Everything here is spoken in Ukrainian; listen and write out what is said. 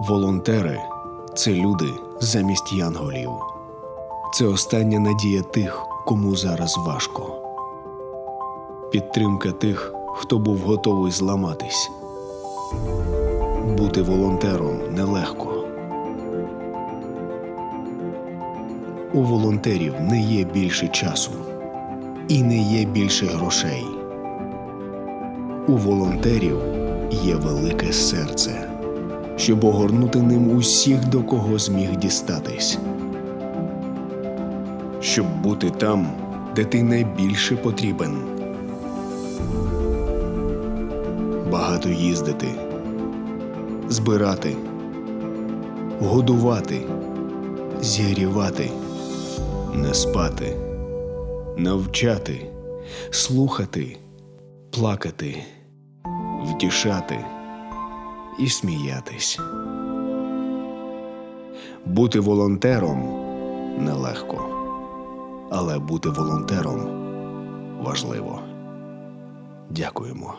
Волонтери це люди замість янголів. Це остання надія тих, кому зараз важко. Підтримка тих, хто був готовий зламатись. Бути волонтером нелегко. У волонтерів не є більше часу і не є більше грошей. У волонтерів є велике серце, щоб огорнути ним усіх, до кого зміг дістатись. Щоб бути там, де ти найбільше потрібен. Багато їздити, збирати, годувати, зігрівати, не спати, навчати, слухати, плакати, втішати і сміятись. Бути волонтером нелегко, але бути волонтером важливо. Дякуємо.